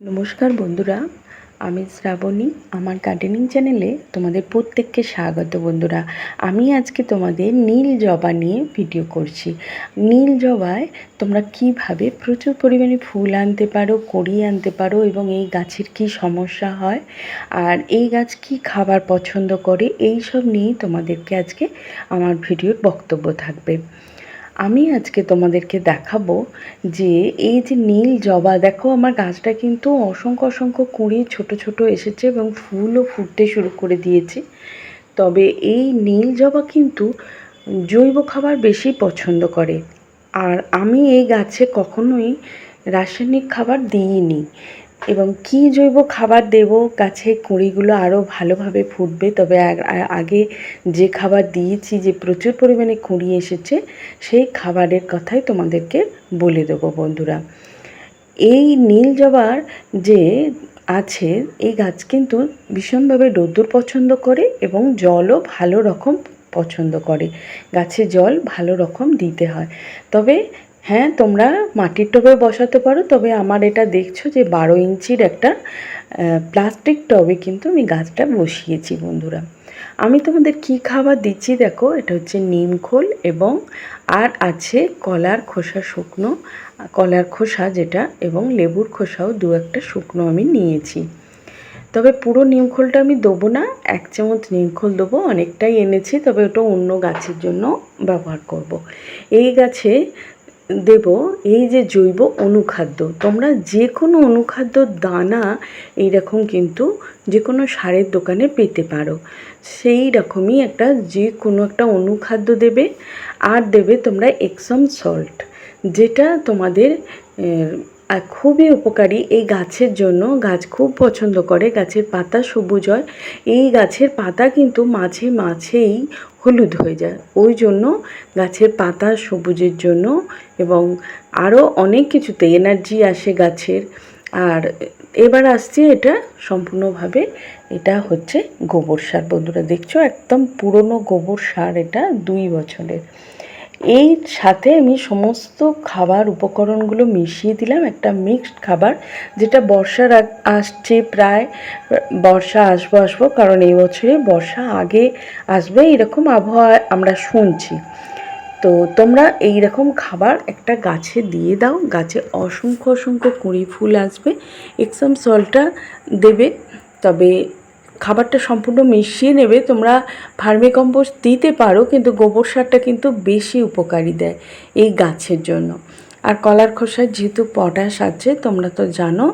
নমস্কার বন্ধুরা, আমি শ্রাবণী, আমার গার্ডেনিং চ্যানেলে তোমাদের প্রত্যেককে স্বাগত বন্ধুরা। আমি আজকে তোমাদের নীল জবা নিয়ে ভিডিও করছি। নীল জবায় তোমরা কীভাবে প্রচুর পরিমাণে ফুল আনতে পারো কড়ি আনতে পারো এবং এই গাছের কি সমস্যা হয়, আর এই গাছ কি খাবার পছন্দ করে এই সব নিয়েই তোমাদেরকে আজকে আমার ভিডিওর বক্তব্য থাকবে। আমি আজকে তোমাদেরকে দেখাবো যে এই যে নীল জবা, দেখো আমার গাছটা কিন্তু অসংখ্য অসংখ্য কুঁড়ি ছোট ছোট এসেছে এবং ফুলও ফুটতে শুরু করে দিয়েছে। তবে এই নীল জবা কিন্তু জৈব খাবার বেশি পছন্দ করে। আর আমি এই গাছে কখনোই রাসায়নিক খাবার দিইনি। এবং কি জৈব খাবার দেব, গাছে কুঁড়িগুলো আরও ভালোভাবে ফুটবে, তবে আগে যে খাবার দিয়েছি, যে প্রচুর পরিমাণে কুঁড়ি এসেছে, সেই খাবারের কথাই তোমাদেরকে বলে দেবো বন্ধুরা। এই নীল জবার যে আছে, এই গাছ কিন্তু ভীষণভাবে রোদ্দুর পছন্দ করে এবং জলও ভালো রকম পছন্দ করে। গাছে জল ভালো রকম দিতে হয়। তবে হ্যাঁ তোমরা মাটির টবে বসাতে পারো, তবে আমার এটা দেখছ যে বারো ইঞ্চির একটা প্লাস্টিক টবে কিন্তু আমি গাছটা বসিয়েছি বন্ধুরা আমি তোমাদের কি খাবার দিচ্ছি দেখো, এটা হচ্ছে নিম খোল এবং আর আছে কলার খোসা শুকনো, কলার খোসা যেটা এবং লেবুর খোসাও দু একটা শুকনো আমি নিয়েছি তবে পুরো নিমখোলটা আমি দেবো না, এক চামচ নিমখোল দেবো, অনেকটাই এনেছি, তবে ওটা অন্য গাছের জন্য ব্যবহার করব। এই গাছে দেব এই যে জৈব অনুখাদ্য, তোমরা যে কোনো অনুখাদ্য, দানা এই রকম কিন্তু যে কোনো সারের দোকানে পেতে পারো। সেই রকমই একটা যে কোনো একটা অনুখাদ্য দেবে, আর দেবে তোমরা এক্সম সল্ট যেটা তোমাদের আর খুবই উপকারী এই গাছের জন্য। গাছ খুব পছন্দ করে। গাছের পাতা সবুজ হয়। এই গাছের পাতা কিন্তু মাঝে মাঝেই হলুদ হয়ে যায়। ওই জন্য গাছের পাতা সবুজের জন্য এবং আরও অনেক কিছুতে এনার্জি আসে গাছের। আর এবার আসছে এটা সম্পূর্ণভাবে। এটা হচ্ছে গোবর সার। বন্ধুরা, দেখছ? একদম পুরনো গোবর সার এটা দুই বছরের। এই সাথে আমি সমস্ত খাবার উপকরণগুলো মিশিয়ে দিলাম, একটা মিক্সড খাবার, যেটা বর্ষার আসছে প্রায়, বর্ষা আসব আসব, কারণ এই বছরে বর্ষা আগে আসবে, এরকম আবহাওয়া আমরা শুনছি। তো তোমরা এই রকম খাবার একটা গাছে দিয়ে দাও, গাছে অসংখ্য অসংখ্য কুঁড়ি ফুল আসবে, এক্সাম সলটা দেবে, তবে খাবারটা সম্পূর্ণ মিশিয়ে নেবে, তোমরা ফার্মি কম্পোস্ট দিতে পারো, কিন্তু গোবর সারটা কিন্তু বেশি উপকারী দেয় এই গাছের জন্য। আর কলার খোসায় যেহেতু পটাশ আছে, তোমরা তো জানো,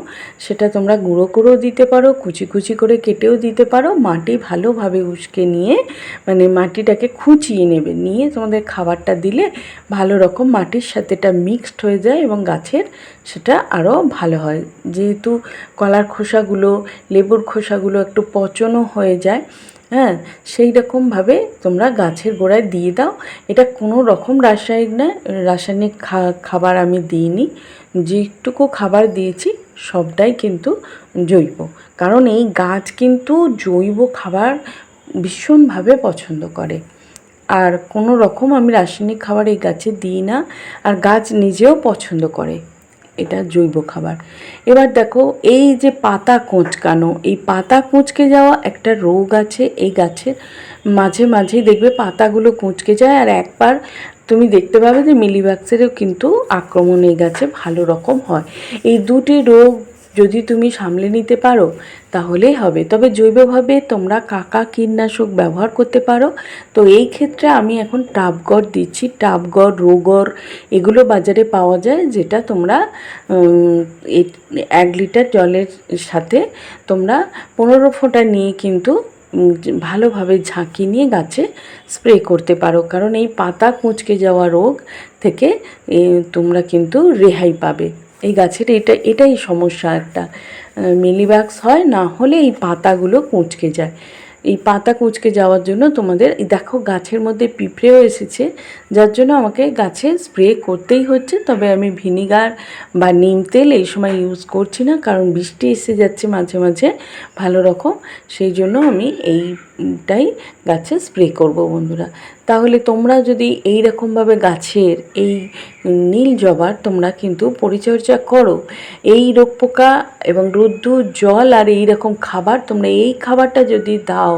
সেটা তোমরা গুঁড়ো করেও দিতে পারো, কুচি কুচি করে কেটেও দিতে পারো। মাটি ভালোভাবে উস্কে নিয়ে মানে মাটিটাকে খুঁচিয়ে নেবে। নিয়ে তোমাদের খাবারটা দিলে ভালো রকম মাটির সাথে এটা মিক্সড হয়ে যায় এবং গাছের সেটা আরও ভালো হয়। যেহেতু কলার খোসাগুলো, লেবুর খোসাগুলো একটু পচনও হয়ে যায় হ্যাঁ সেই রকমভাবে তোমরা গাছের গোড়ায় দিয়ে দাও। এটা কোনো রকম রাসায়নিক না রাসায়নিক খাবার আমি দিইনি। যেটুকু খাবার দিয়েছি, সবটাই কিন্তু জৈব। কারণ এই গাছ কিন্তু জৈব খাবার ভীষণভাবে পছন্দ করে। আর কোনো রকম আমি রাসায়নিক খাবার এই গাছে দিই না, আর গাছ নিজেও পছন্দ করে। এটা জৈব খাবার। এবার দেখো, এই যে পাতা কোঁচকানো এই পাতা কোঁচকে যাওয়া একটা রোগ আছে, এই গাছের মাঝে মাঝেই দেখবে পাতাগুলো কোঁচকে যায় আর একবার তুমি দেখতে পাবে যে মিলিবাক্সেরও কিন্তু আক্রমণ এই গাছে ভালো রকম হয়। এই দুটি রোগ যদি তুমি সামলে নিতে পারো, তাহলেই হবে। তবে জৈবভাবে তোমরা কাকা কীটনাশক ব্যবহার করতে পারো। তো এই ক্ষেত্রে আমি এখন টাবগড় দিচ্ছি। টাবগড় রোগর এগুলো বাজারে পাওয়া যায়, যেটা তোমরা এক লিটার জলের সাথে তোমরা পনেরো ফোঁটা নিয়ে কিন্তু ভালোভাবে ঝাঁকি নিয়ে গাছে স্প্রে করতে পারো। কারণ এই পাতা কুঁচকে যাওয়া রোগ থেকে তোমরা কিন্তু রেহাই পাবে। এই গাছের এটা, এটাই সমস্যা একটা। মিলিবাক্স হয়, না হলে এই পাতাগুলো কুঁচকে যায়। এই পাতা কুঁচকে যাওয়ার জন্য তোমাদের দেখো গাছের মধ্যে পিঁপড়েও এসেছে, যার জন্য আমাকে গাছে স্প্রে করতেই হচ্ছে। তবে আমি ভিনিগার বা নিম তেল এই সময় ইউজ করছি না, কারণ বৃষ্টি এসে যাচ্ছে মাঝে মাঝে ভালো রকম। সেই জন্য আমি এই টাই গাছে স্প্রে করব বন্ধুরা। তাহলে তোমরা যদি এই রকমভাবে গাছের এই নীল জবার তোমরা কিন্তু পরিচর্যা করো। এই রোগ পোকা এবং রোদ্দুর জল আর এই রকম খাবার তোমরা এই খাবারটা যদি দাও,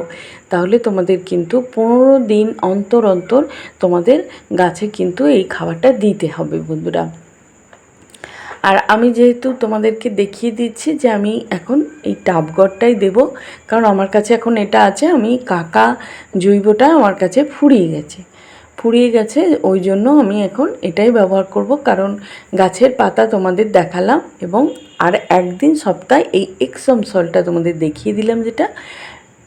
তাহলে তোমাদের কিন্তু পনেরো দিন অন্তর অন্তর তোমাদের গাছে কিন্তু এই খাবারটা দিতে হবে বন্ধুরা। আর আমি যেহেতু তোমাদেরকে দেখিয়ে দিচ্ছি যে আমি এখন এই টাবগড়টাই দেব, কারণ আমার কাছে এখন এটা আছে, আমি কাকা জৈবটা আমার কাছে ফুরিয়ে গেছে। ফুরিয়ে গেছে, ওই জন্য আমি এখন এটাই ব্যবহার করব, কারণ গাছের পাতা তোমাদের দেখালাম এবং আর একদিন সপ্তাহে এই এক্সম সলটা তোমাদের দেখিয়ে দিলাম যেটা,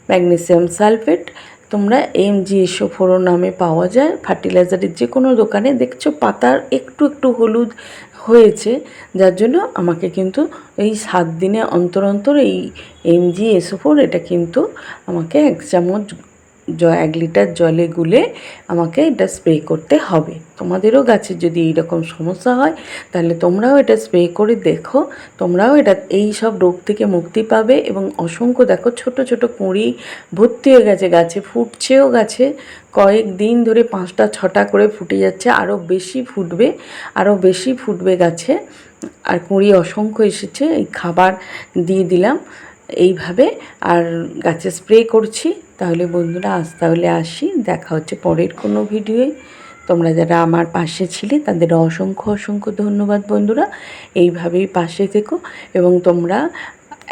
ম্যাগনেসিয়াম সালফেট তোমরা M G S O four নামে পাওয়া যায়। ফার্টিলাইজারের যে কোনো দোকানে দেখছ পাতার একটু একটু হলুদ হয়েছে, যার জন্য আমাকে কিন্তু এই সাত দিনে অন্তর অন্তর এই এম জি এসো ফোর, এটা কিন্তু আমাকে এক চামচ জ, এক লিটার জলে গুলে আমাকে এটা স্প্রে করতে হবে। তোমাদেরও গাছের যদি এইরকম সমস্যা হয়, তাহলে তোমরাও এটা স্প্রে করে দেখো। তোমরাও এটা, এই সব রোগ থেকে মুক্তি পাবে এবং অসংখ্য, দেখো, ছোট ছোট কুঁড়ি ভর্তি হয়ে গেছে গাছে, ফুটছেও গাছে। কয়েক দিন ধরে পাঁচটা, ছটা করে ফুটে যাচ্ছে, আরও বেশি ফুটবে, আরও বেশি ফুটবে গাছে। আর কুঁড়ি অসংখ্য এসেছে, এই খাবার দিয়ে দিলাম, এইভাবে। আর গাছে স্প্রে করছি। তাহলে বন্ধুরা আজ তাহলে আসি। দেখা হচ্ছে পরের কোনো ভিডিওয়ে। তোমরা যারা আমার পাশে ছিলে, তাদের অসংখ্য অসংখ্য ধন্যবাদ বন্ধুরা। এইভাবেই পাশে থেকো এবং তোমরা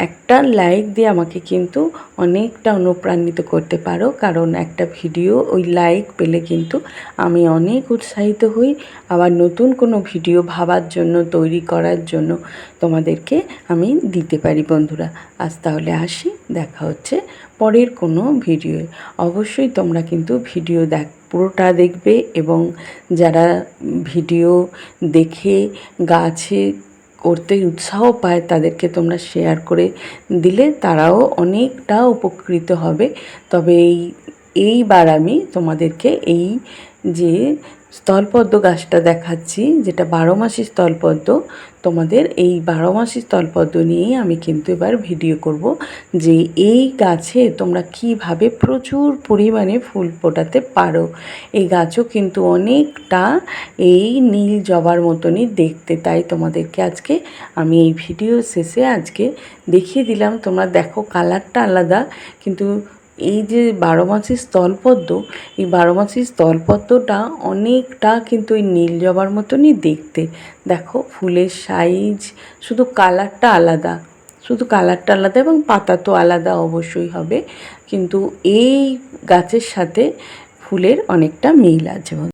একটা লাইক দিয়ে আমাকে কিন্তু অনেকটা অনুপ্রাণিত করতে পারো। কারণ একটা ভিডিও ওই লাইক পেলে কিন্তু আমি অনেক উৎসাহিত হই। আবার নতুন কোনো ভিডিও ভাবার জন্য, তৈরি করার জন্য তোমাদেরকে আমি দিতে পারি বন্ধুরা। আজ তাহলে আসি, দেখা হচ্ছে পরের কোনো ভিডিওয়ে অবশ্যই তোমরা কিন্তু ভিডিও দেখ, পুরোটা দেখবে এবং যারা ভিডিও দেখে, গাছে করতে উৎসাহ পায় তাদেরকে তোমরা শেয়ার করে দিলে তারাও অনেকটা উপকৃত হবে। তবে এই, এইবার আমি তোমাদেরকে এই যে স্থলপদ্ম গাছটা দেখাচ্ছি, যেটা বারো মাসি স্থলপদ্ম। তোমাদের এই বারো মাসি স্থলপদ্ম নিয়েই আমি কিন্তু এবার ভিডিও করব যে এই গাছে তোমরা কীভাবে প্রচুর পরিমাণে ফুল ফোটাতে পারো। এই গাছও কিন্তু অনেকটা এই নীল জবার মতনই দেখতে, তাই তোমাদেরকে আজকে আমি এই ভিডিও শেষে আজকে দেখিয়ে দিলাম। তোমরা দেখো কালারটা আলাদা, কিন্তু এই যে বারো মাসের স্থলপদ্ম, এই বারো মাসের স্থলপদ্মটা অনেকটা কিন্তু ওই নীল জবার মতনই দেখতে। দেখো, ফুলের সাইজ, শুধু কালারটা আলাদা। শুধু কালারটা আলাদা এবং পাতা তো আলাদা অবশ্যই হবে। কিন্তু এই গাছের সাথে ফুলের অনেকটা মিল আছে